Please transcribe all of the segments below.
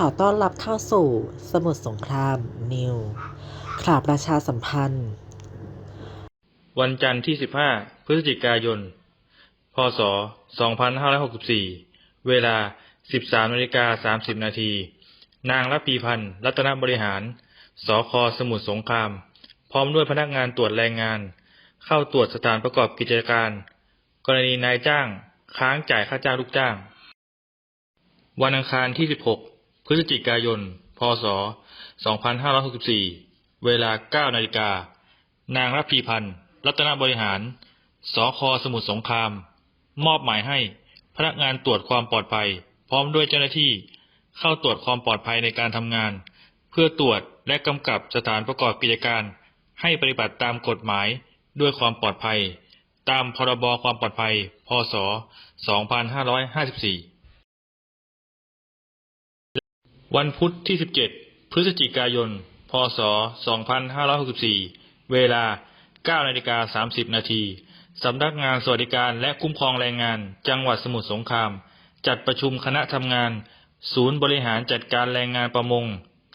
ขอต้อนรับเข้าสู่สมุทรสงครามนิวข่าวประชาสัมพันธ์ วันจันทร์ที่ 15 พฤศจิกายน พศ 2564 เวลา 13นาฬิกา30 นาที นางรัพีพันธ์ รัตนบริหาร สคสมุทรสงคราม พร้อมด้วยพนักงานตรวจแรงงาน เข้าตรวจสถานประกอบกิจการ กรณีนายจ้าง ค้างจ่ายค่าจ้างลูกจ้าง วันอังคารที่ 16 พฤศจิกายน พศ 2564 เวลา 9 นาฬิกา นางรัพีพันธ์ รัตนบริหาร สคสมุทรสงคราม มอบหมายให้พนักงานตรวจความปลอดภัย พร้อมด้วยเจ้าหน้าที่ เข้าตรวจความปลอดภัยในการทำงาน เพื่อตรวจและกำกับสถานประกอบกิจการ ให้ปฏิบัติตามกฎหมายด้วยความปลอดภัย ตามพรบความปลอดภัย พศ 2554 วันพุธที่ 17 พฤศจิกายน พศ 2564 เวลา 9นาฬิกา30 นาที สำนักงานสวัสดิการและคุ้มครองแรงงาน จังหวัดสมุทรสงคราม จัดประชุมคณะทำงาน ศูนย์บริหารจัดการแรงงานประมง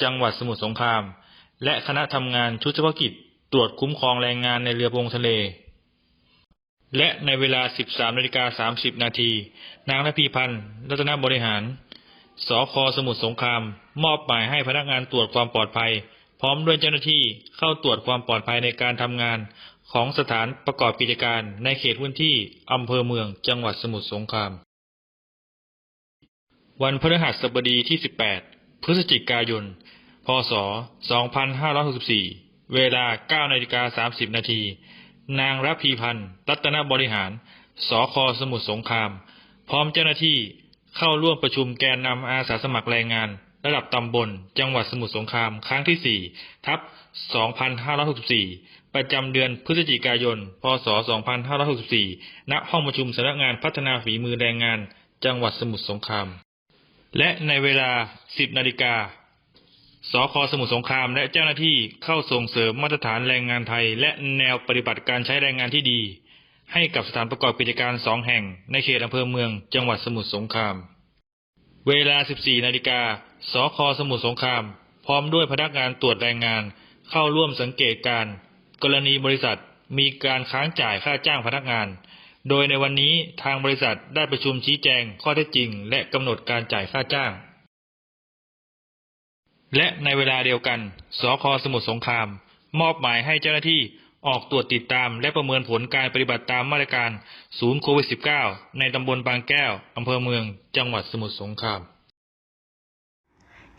จังหวัดสมุทรสงคราม และคณะทำงานชุดเฉพาะกิจ ตรวจคุ้มครองแรงงานในเรือประมงทะเล และในเวลา 13นาฬิกา30 นาที นางรพีพันธ์ รัตนบริหาร สคสมุทรสงคราม มอบหมายให้พนักงานตรวจความปลอดภัย พร้อมด้วยเจ้าหน้าที่เข้าตรวจความปลอดภัยในการทำงาน ของสถานประกอบกิจการในเขตพื้นที่อำเภอเมืองจังหวัดสมุทรสงคราม วันพฤหัสบดีที่ 18 พฤศจิกายน พศ 2564 เวลา9นาฬิกา30 นาที นางรัพีพันธ์รัตนบริหาร สคสมุทรสงคราม พร้อมเจ้าหน้าที่ เข้าร่วมประชุมแกนนำอาสาสมัครแรงงาน ระดับตำบล จังหวัดสมุทรสงครามครั้งที่ 4 ทับ 2564 ประจำเดือนพฤศจิกายน พศ 2564 ณ ห้องประชุมสำนักงานพัฒนาฝีมือแรงงาน จังหวัดสมุทรสงคราม และในเวลา 10 นาฬิกาสคสมุทรสงครามและเจ้าหน้าที่เข้าส่งเสริมมาตรฐานแรงงานไทย และแนวปฏิบัติการใช้แรงงานที่ดี ให้กับสถานประกอบกิจการสองแห่งในเขตอำเภอเมือง จังหวัดสมุทรสงคราม เวลา 14 นาฬิกา สคสมุทรสงคราม พร้อมด้วยพนักงานตรวจแรงงาน เข้าร่วมสังเกตการณ์กรณีบริษัทมีการค้างจ่ายค่าจ้างพนักงาน โดยในวันนี้ทางบริษัทได้ประชุมชี้แจงข้อเท็จจริง และกำหนดการจ่ายค่าจ้าง และในเวลาเดียวกัน สคสมุทรสงคราม มอบหมายให้เจ้าหน้าที่ ออกตรวจติดตามและประเมินผลการปฏิบัติตามมาตรการศูนย์โควิด -19 ในตำบลบางแก้ว อำเภอเมือง จังหวัดสมุทรสงคราม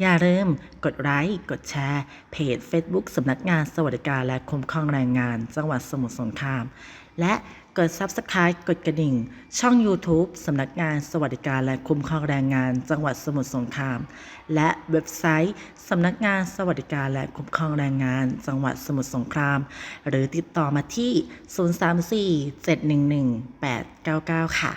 อย่าลืมกดไลค์กดแชร์ เพจ Facebook สำนักงานสวัสดิการและคุ้มครองแรงงาน จังหวัดสมุทรสงคราม และ กด Subscribe กดกระดิ่ง ช่อง YouTube สำนักงานสวัสดิการและคุ้มครองแรงงาน จังหวัดสมุทรสงคราม และเว็บไซต์สำนักงานสวัสดิการและคุ้มครองแรงงาน จังหวัดสมุทรสงคราม หรือติดต่อมาที่ 034 711 899 ค่ะ